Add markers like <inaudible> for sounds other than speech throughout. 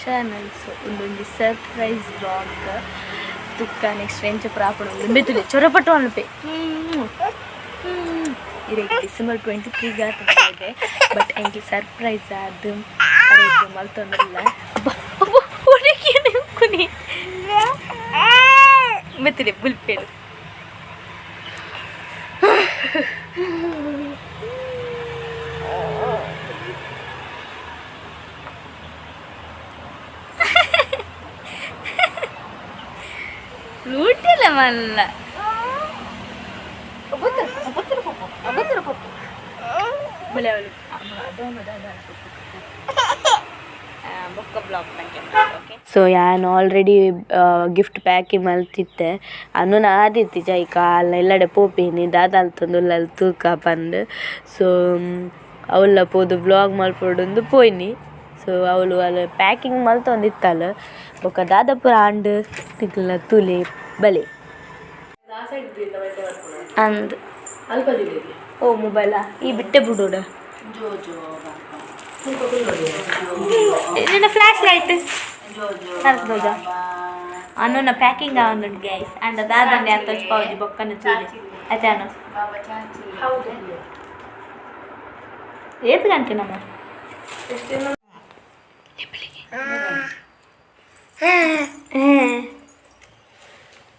Channel so ಒಂದೊಂದು surprise blog ತುಕ್ಕ next French ಪ್ರಾಪಣ ಒಂದು ಮೆತ್ತುಲೆ ಚೊರಪಟ್ಟು ಅನ್ಪೆ ಇರಕ್ಕೆ ಡಿಸೆಂಬರ್ ಟ್ವೆಂಟಿ ತ್ರೀಗೆ ಇದೆ ಬಟ್ ಎಂಗೆ ಸರ್ಪ್ರೈಸ್ ಅದು ಅರೆದು ಮಲ್ತೊಂದಿಲ್ಲ ಹುಡುಗಿ ಕುನಿ ಮೆತ್ತಲೆ ಬುಲ್ಪೇಡು ಸೊ ಯಾನ್ ಆಲ್ರೆಡಿ ಗಿಫ್ಟ್ ಪ್ಯಾಕಿಂಗ್ ಮಲ್ತಿತ್ತೆ ಅನ್ನು ಆದಿತ್ತಿ ಜೈಕ ಅಲ್ಲ ಎಲ್ಲಡೆ ಪೋಪೇನಿ ತಂದು ಅಲ್ಲಿ ತೂಕ ಬಂದು. ಸೊ ಅವಳ ಪೋದು ಬ್ಲಾಗ್ ಮಲ್ಪೊಡುಂದು ಪೋಯ್ನಿ. ಸೊ ಅವಳು ಅಲ್ಲಿ ಪ್ಯಾಕಿಂಗ್ ಮಲ್ತೊಂದಿತ್ತಲ್ಲ. ಬೊಕ್ಕ ದಾದಾಪುರ ಆಂಡ್ ತಿಕ್ಲ ತುಲೆ. ಬಲೆ ಅಂದ್ ಓ ಮೊಬೈಲಾ ಈ ಬಿಟ್ಟೆ ಬಿಡೋಡ ನಿನ್ನ ಫ್ಲಾಶ್ ಲೈಟ್ ಹರ್ದೋದ ಅನ್ನೋನ ಪ್ಯಾಕಿಂಗ್ ಆವೊಂದು ಗ್ಯಾಸ್ ಅಂಡ್ ದಾದಂಡೆ ಅಂತ ಹಚ್ಪಾವುಜಿ ಬೊಕ್ಕನ ಚೂಡಿ ಅತ್ತೆ ಅನ್ನು ಏತ್ ಗಂಟೆ ನಮ್ಮ ಪೊಲೆ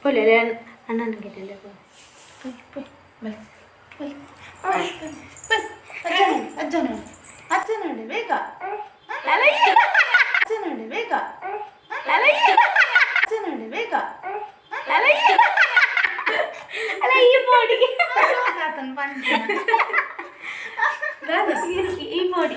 കുഴപ്പമില്ല അണ്ണാണ് കിട്ടില്ല അച്ഛനുണ്ട് വേഗ അച്ഛനുണ്ട് വേഗ അച്ഛനുണ്ട് വേഗ ഈ ബോഡി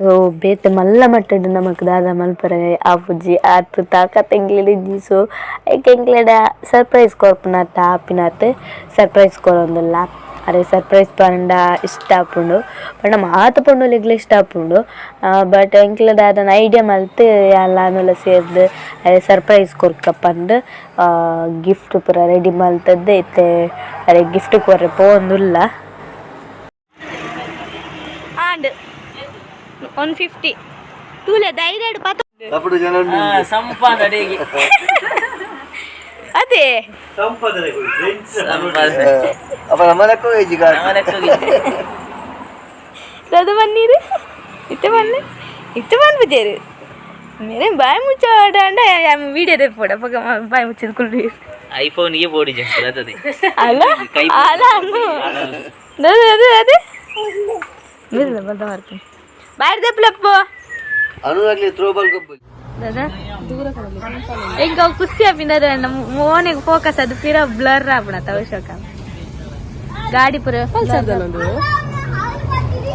ಸೊ ಬೇತೆ ಮಲ್ಲ ಮಟ್ಟಡ್ ನಮಕ್ ದಾದ ಮಲ್ಪರ ಆಪುಜಿ ಆತ್ ತಾಕ ಎಂಗ್ಲಿಡಿಜ್ಜಿ ಸೊ ಐಕ್ ಎಂಗ್ಲೆಡ ಸರ್ಪ್ರೈಸ್ ಕೊರ್ಪುನಾತ ಆಪಿನಾತ್. ಸರ್ಪ್ರೈಸ್ ಕೊರೊಂದುಲ್ಲ ಅರೆ ಸರ್ಪ್ರೈಸ್ ಪಂಡ ಇಷ್ಟ ಆಪುಂಡು ಪಂಡ ಮಾತ ಲೆಗ್ಲ ಇಷ್ಟ ಆಪುಂಡು ಬಟ್ ಎಂಕ್ಲದ ಅದನ್ನ ಐಡಿಯಾ ಮಲ್ತ್ ಎಲ್ಲಾನುಲ ಸೇರ್ದು ಅರೆ ಸರ್ಪ್ರೈಸ್ ಕೊರ್ಕ ಪಂಡ್. ಗಿಫ್ಟ್ ಪೂರ ರೆಡಿ ಮಲ್ತದ್ದೆ ಇತ್ತೆ. ಅರೆ ಗಿಫ್ಟ್ ಕೊರ್ರೆ ಪೋಂದುಲ್ಲ ಒನ್ ಫಿಫ್ಟಿ ತೂಲೆ ಧೈರ್ಯ ಸಂಪಾದನೆಗೆ ಅದೇ ಅದು ಬನ್ನೀರು ಇತ್ತು ಬನ್ನ ಇತ್ತು ಬಂದ್ಬಿಟ್ಟೇರು ನೀನೇ ಬಾಯ್ ಮುಚ್ಚ ஆடாண்டா வீடியோ போட பக்கமா பாய் முச்சது குள்ளீர் ஐபோனுக்கே போடி ஜென்றது அல அல அது அது அது மில்ல பதமா இருக்கு. बाहेर दे प्लप ಅನುವಾಗ್ಲಿ ಥ್ರೋಬಾಲ್ ಗೊಬ್ಬು ದಾದಾ ಹೆಂಗ ಅವ್ ಕುಸ್ತಿ ಅಪ್ಪಿಂದದ ನಮ್ಮ ಮೋನಿಗೆ ಫೋಕಸ್ ಅದು ಪಿರ ಬ್ಲರ್ ಆಗ್ಬಿಡತ್ತ ಅವಶ್ಯಕ ಗಾಡಿ ಪುರ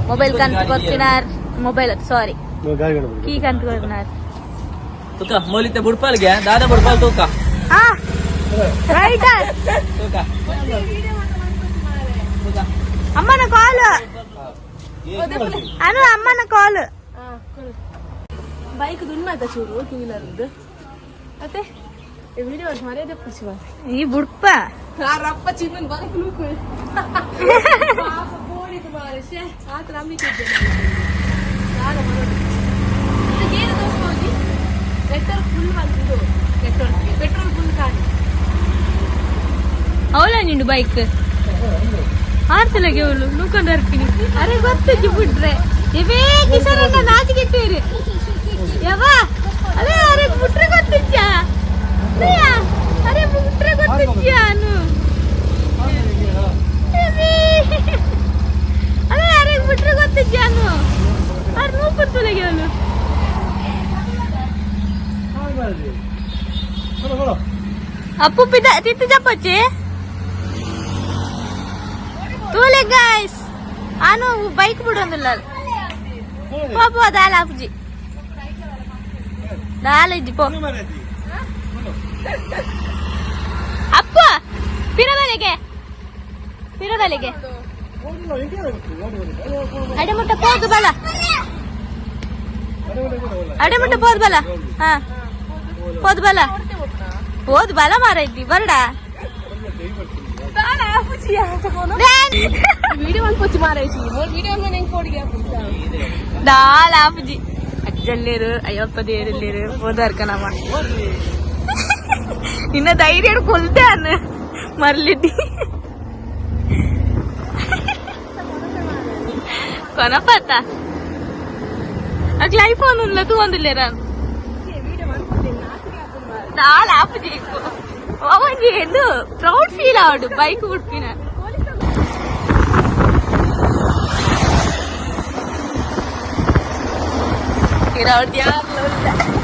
ಮೊಬೈಲ್ ಕಂತ ಕೊತ್ತಿನಾರ್ ಮೊಬೈಲ್ ಸಾರಿ ಕೀ ಕಂತ ಕೊತ್ತಿನಾರ್ ತೂಕ ಮೋಲಿತೆ ಬುಡ್ಪಾಲ್ಗೆ ದಾದಾ ಬುಡ್ಪಾಲ್ ತೂಕ. ಹಾ ರೈಟ್ ತೂಕ. ಅಮ್ಮನ ಕಾಲು ಅನು ಅಮ್ಮನ ಕಾಲ್ ಬೈಕ್ ದುನ್ನಾತ ಚೂರು ಟೂ ವೀಲರ್ದು ಮತ್ತೆ ವಿಡಿಯೋ ಮರ್ಯಾದೆ ಪುಚ್ಚುವ ಈ ಬುಡ್ಪ. ರಪ್ಪ ಚಿನ್ನ ಬೈಕ್ ನಾನು ಏನು ಪೆಟ್ರೋಲ್ ಫುಲ್ ಬಂದಿದ್ದು ಪೆಟ್ರೋಲ್ ಪೆಟ್ರೋಲ್ ಫುಲ್ ಕಾಣಿ ಅವಳ ನಿಂಡು ಬೈಕ್ ಆಡ್ತಲಾಗೆ ಅವಳು ನೋಡ್ಕೊಂಡು ಅರೆ ಗೊತ್ತಿಗೆ ಬಿಟ್ರೆ. ಇವೇ ಕಿಶೋರನ್ನ ನಾಚಿಗೆ ಸೇರಿ ಯಾವ ಅರೆ ಅರೆ ಬಿಟ್ರೆ ಗೊತ್ತಿದ್ಯ? ಅರೆ ಬಿಟ್ರೆ ಗೊತ್ತಿದ್ಯ ಅನು? ಅರೆ ಅರೆ ಬಿಟ್ರೆ ಗೊತ್ತಿದ್ಯ ಅನು? ಅವ್ರು ನೋಡ್ಕೊತಲಾಗೆ ಅವಳು ಅಪ್ಪು ಪಿದ ತಿತ್ತು ಚಪ್ಪಚ್ಚಿ ತೂಲೆ ಗಾಯ್ಸ್ ನಾನು ಬೈಕ್ ಬಿಡೋಂಗಿಲ್ಲ ಪಾಪ ದಾಲ ಅಪ್ಜಿ ದಾಲ ಇಜ್ಜಿ ಪೋ ಅಪ್ಪ ಪಿರಬಲೆಗೆ ಪಿರಬಲೆಗೆ ಅಡಿಮುಟ್ಟ ಹೋಗು ಬಲ ಅಡಿಮುಟ್ಟ ಹೋದ್ ಬಲ ಹಾ ಹೋದ್ ಬಲ ಹೋದ್ ಬಲ ಮಾರೈತಿ ಬರ್ಡ ನಾನು ಆಪುಜಿ ಯಾಕೋನು ವಿಡಿಯೋ ಒಂದು ಪುಚ್ಚಿ ಮಾರೈತಿ ಮೋರ್ ವಿಡಿಯೋ ಒಂದು ಹೆಂಗೆ ಕೋಡಿಗೆ ಆಪುಜಿ ದಾಲ್ ಆಪುಜಿ ಅಜ್ಜಲ್ಲೇರು ಅಯ್ಯಪ್ಪದೇರಿಲ್ಲೇರು ಹೋದಾರ್ಕನಮ್ಮ ನಿನ್ನ ಧೈರ್ಯ ಕೊಲ್ತೆ ಅನ್ನ ಮರಲಿಟ್ಟಿ ಕೊನಪತ್ತ ಅಕ್ ಲೈಫ್ ಒಂದು ಉನ್ಲತು ಒಂದಿಲ್ಲೇರ ದಾಲ್ ಆಪುಜಿ ಅವನಿಗೆ ಎಂದು ಪ್ರೌಡ್ ಫೀಲ್ ಆವಡು ಬೈಕ್ ಹುಡ್ಪಿನ Tirado diablo.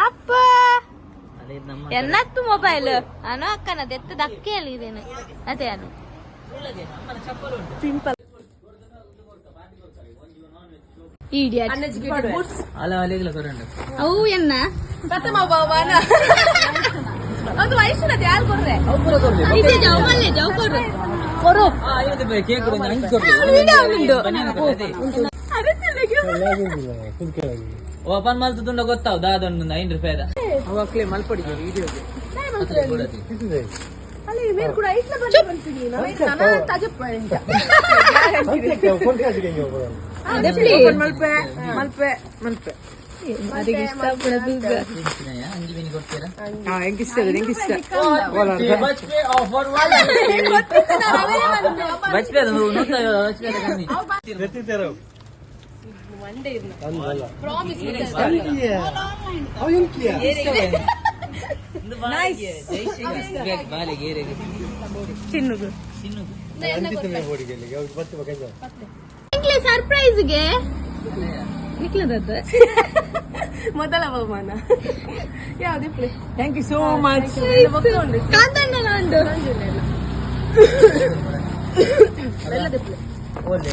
ಅಪ್ಪ! ಎನ್ನತ್ತು ಮೊಬೈಲ್ ಅನು ಅಕ್ಕನದು ಎತ್ತದ ಅಕ್ಕಿ ಹೇಳಿದ್ದೇನೆ ಅದೇ ಅನು ಸಿಂಪಲ್ ಅವು ಓಪನ್ ಮಲ್ತುಂಡ ಗೊತ್ತಾವ್ ಅದೊಂದು ಐನ್ ರೂಪಾಯಿ ಮಕ್ಕಳೇ ಮಲ್ಪಡಿಗೆ ಮಲ್ಪೆ ಮಲ್ಪೆ ಮಲ್ಪೆ ಚಿನ್ನು ಸರ್ಪ್ರೈಸ್ಗೆ ನಿಕ್ಲದದ್ದು. ಮೊದಲ ಬಹುಮಾನ. ಯಾವ್ದು ಥ್ಯಾಂಕ್ ಯು ಸೋ ಮಚ್ ಕಾಂತಣ್ಣ ಅವಳು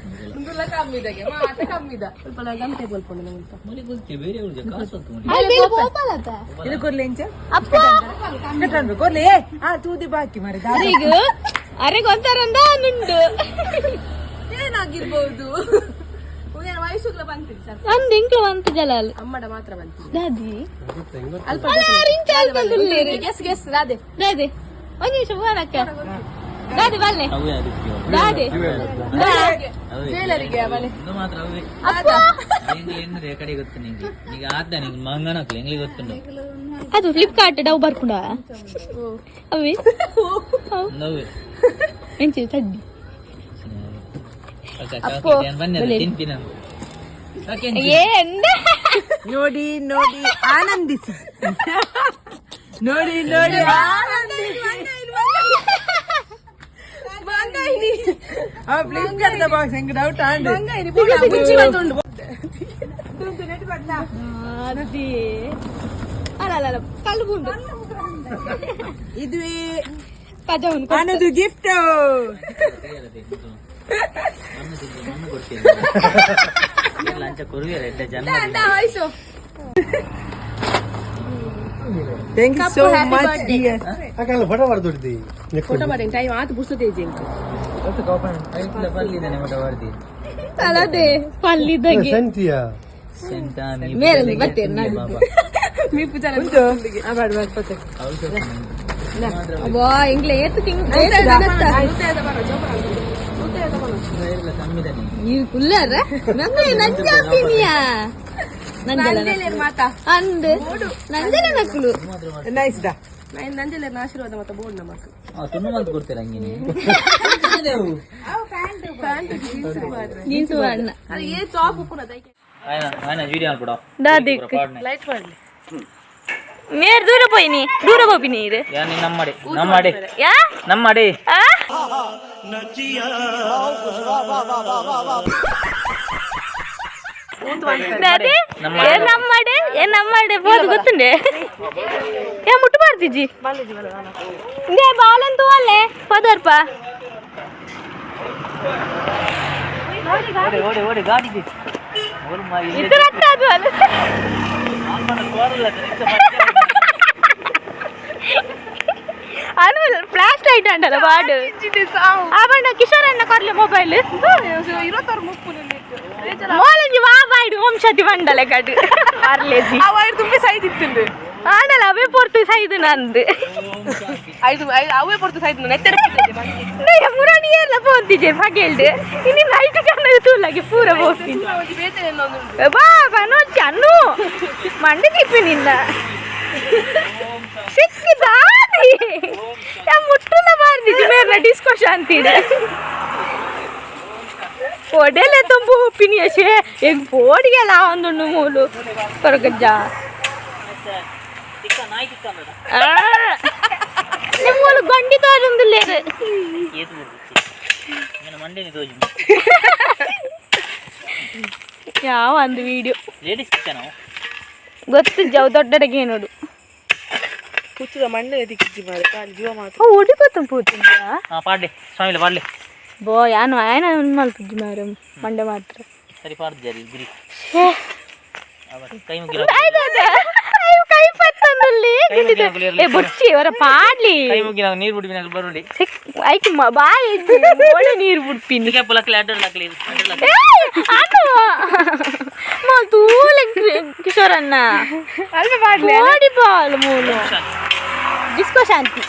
ಇರೋದು ಮುಂದುಲ್ಲ ಕಮ್ಮಿದಾಗೆ ಮಾತ ಕಮ್ಮಿದ ಸ್ವಲ್ಪ ಗಂಟೆ ಬಲ್ಪೊಂಡು ನಂಗೆ ಮುಲಿ ಗೊತ್ತಿ ಬೇರೆ ಅವ್ರಿಗೆ ಕಾಸು ಹೊತ್ತು ಮುಲಿ ಅಲ್ಲಿ ಗೋಪಾಲತ ಇದು ಕೊರ್ಲೆ ಇಂಚ ಅಪ್ಪ ಕೊರ್ಲೆ ಆ ತೂದಿ ಬಾಕಿ ಮರಿ ಈಗ ಅರೆ ವಯಸ್ಸುಗಳ ಬಂತೀನಿ ಸರ್ ಇಂಕ್ಲ ಅಮ್ಮಡ ಮಾತ್ರ ಬಂತೀನಿ ದಾದಿ ಅಲ್ಪ ಗೆಸ್ ಗೆಸ್ ಅದೇ ದಾದಿ ಒಂದ್ ನಿಮಿಷ ಹೋರಕ್ಕ ದಾದಿ ಬಲ್ಲೆ ಅವೇ ಅದಕ್ಕೆ. ದಾದಿ ಅವೇ ಜೈಲರಿಗೆ ಇದು ಮಾತ್ರ ಅವೇ. ಅಪ್ಪ. ಎಂಗ್ಲಿ ಎನ್ನರೆ ಕಡೆ ಗೊತ್ತು ನಿಂಗೆ? ಈಗ ನಿಂಗೆ ಎಂಗ್ಲಿ ಗೊತ್ತುಂಡು? ಅದು ಫ್ಲಿಪ್ಕಾರ್ಟ್ ಡವ್ ಬರ್ಕೊಂಡ. ನೋಡಿ ನೋಡಿ ಎಂಚಿ ತಡ್ಡಿ. ನೋಡಿ ನೋಡಿ ಆನಂದಿಸಿ. ನೋಡಿ ನೋಡಿ ಬನ್ನಿ ini. Ah, blinker the box. Enggak tahu ಗೊತ್ತು ಅಲ್ಲದೆ ಪಲ್ಲಿದ್ದಾಗೆ ನಾನು. ಇಂಗ್ಲೆ <laughs> ಏತು ತಿಂಗ್ ನೀವು ಕುಲ್ಲರ ನಮ್ಮ ನಂಜಾಪಿನಿಯಾ ನಂಜಲೇರ್ ಮಾತಾ? ನೈಸ್ ಆಶೀರ್ವಾದ ಮತ್ತೆ ಬೋರ್ಡ್ ನಮಕ್ ತುಣ್ಣು ಕೊಡ್ತೀರ ಹಂಗೇನೆ? <laughs> ಮೇರ್ ದೂರ ಪೋಯಿನಿ ದೂರ ಹೋಗಿನಿ ಇದು ನಮ್ಮಡಿ ನಮ್ಮಡಿ ಯಾ ನಮ್ಮಡಿ ನಮ್ಮಡೆ ಏನ್ ನಮ್ಮಡೆ ಬೋದು ಗೊತ್ತುಂಡೆ ಏ ಮುಟ್ಟು ಮಾಡ್ತಿಜ್ಜಿ ಬಾಲಂತೂ ಅಲ್ಲೇ ಪದರ್ಪ ಓಡಿ ಓಡಿ ಓಡಿ ಗಾಡಿ ಓಡು ಮಾ ಇಲ್ಲಿ ಇತರ ಅದು ಅಲ್ಲ. ಕೋರಲ್ಲ ಫ್ಲಾಶ್ ಲೈಟ್ ಅಂಟಲ್ಲ ಬಾಡು. ಆಬಣ್ಣ ಕಿಶೋರ್ ಅಣ್ಣ ಕೊರ್ಲೆ ಮೊಬೈಲ್ ಮೋಲಂಜಿ ವಾ ಬಾಯ್ಡು ಓಂ ಶತಿ ಬಂಡಲೆ ಕಡು. <laughs> ಅರ್ಲೇಜಿ. ತುಂಬಿ ಸೈಜ್ ಇತ್ತಿಂದು ಆಡಲ್ಲ ಅವೇ ಪೊರ್ತು ಸೈದು ನಂದು. ಐದು ಐದು ಅವೇ ಪಡ್ತು ಸೈಜ್ ನೆತ್ತರ ನೀ ಮುರಾಣಿ ಎಲ್ಲ ಪೋಂತಿಜೆ ಪಗೇಲ್ಡು ಇನ್ನು ನೈಟ್ ಕನ್ನಡ ತೂಲಾಗಿ ಪೂರ ಹೋಗ್ತೀನಿ ಬಾಬಾ ನೋಡ್ತಿ ಅನ್ನು ಮಂಡೆ ತಿಪ್ಪಿ ನಿನ್ನ ಸಿಕ್ಕಿದಾದಿ ಮುಟ್ಟುನ ಮಾಡ್ದಿದ್ದಿ ಮೇರ್ನ ಡಿಸ್ಕೋ ಶಾಂತಿಡೆ ಒಡೆಲೆ ತುಂಬು ಉಪ್ಪಿನ ಯಶೆ ಈಗ ಬೋಡಿಗೆಲ್ಲ ಒಂದು ಮೂಲು ಹೊರಗಜ್ಜ ನಾಯಿ ತಿಕ್ಕ ಮೇಡ ನಿಮ್ಮೂಲು ಗಂಡಿ ತೋರೊಂದು ಲೇರು ಏತು ಬಿಡ್ತಿ ನನ್ನ ಮಂಡೆನಿ ತೋಜು ಯಾವ ಒಂದು ವಿಡಿಯೋ ಲೇಡೀಸ್ ಕಿಚನ್ ಗೊತ್ತು ಜವ್ ದೊಡ್ಡಡಗೆ ನೋಡು ಕುಚ್ಚದ ಮಣ್ಣೆ ದಿಕ್ಕಿಜ್ಜಿ ಮಾರೆ ಕಾಲು ಜೀವ ಮಾತ್ರ ಓ ಉಡಿ ಗೊತ್ತ ಪೂತಿದ್ಯಾ ಹಾ ಪಾಡ್ಲಿ ಸ್ವಾಮಿಲ ಪಾಡ್ಲಿ ಬೋ ಯಾನು ಆಯನ ಮಲ್ಪಿದ್ದಿ ಮಾರ ಮಂಡೆ ಮಾತ್ರ ಸರಿ ಪಾಡ್ಜರಿ ಗುರಿ ಛೇ, ಅವತ್ತು ಕೈ ಮುಗಿರೋ ಆಯ್ತು ಅದು. ಅಯ್ಯೋ, ಕೈ ಪತ್ತಂದಲ್ಲಿ ಕೈ ಮುಗಿನ ಗುಳಿಯರ್ಲಿ ಏ ಬುಚ್ಚಿ ಅವರ ಪಾಡ್ಲಿ ಕೈ ಮುಗಿ ನಾವು ನೀರು ಬಿಡ್ಬಿನ ಬರುಡಿ ಸಿಕ್ ಐಕಿ ಮ- ಬಾಯಿ ಇದ್ದು ಒಳ್ಳೆ ನೀರು ಬಿಡ್ಪಿನಿ ಇದಕ್ಕೆ ಪುಲಕ್ಲಿ ಅಡ್ಡರ್ ಹಾಕ್ಲಿ ಅಡ್ಡರ್ ಹಾಕ್ಲಿ ಅನು ತೂಲೆ ಕಿಶೋರನ್ನ ಅಲ್ವೇ ಮಾಡ್ಲಿ ಓಡಿ ಬಾಲ್ ಮೂಲು ಡಿಸ್ಕೋ ಶಾಂತಿ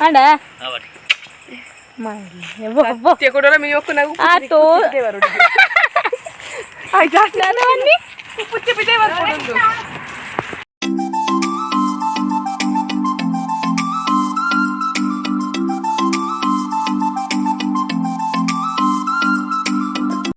ಅಡ ಅವಡಿ ಮಾಡ್ಲಿ ಕೊಡೋಲ್ಲ ಮೀ ಒಕ್ಕು ನಾವು ಆತು ಆಯ್ತಾ ನಾನು ಬನ್ನಿ ಪುಚ್ಚ ಬಿದ್ದೆ ಬರ್ಬೋದು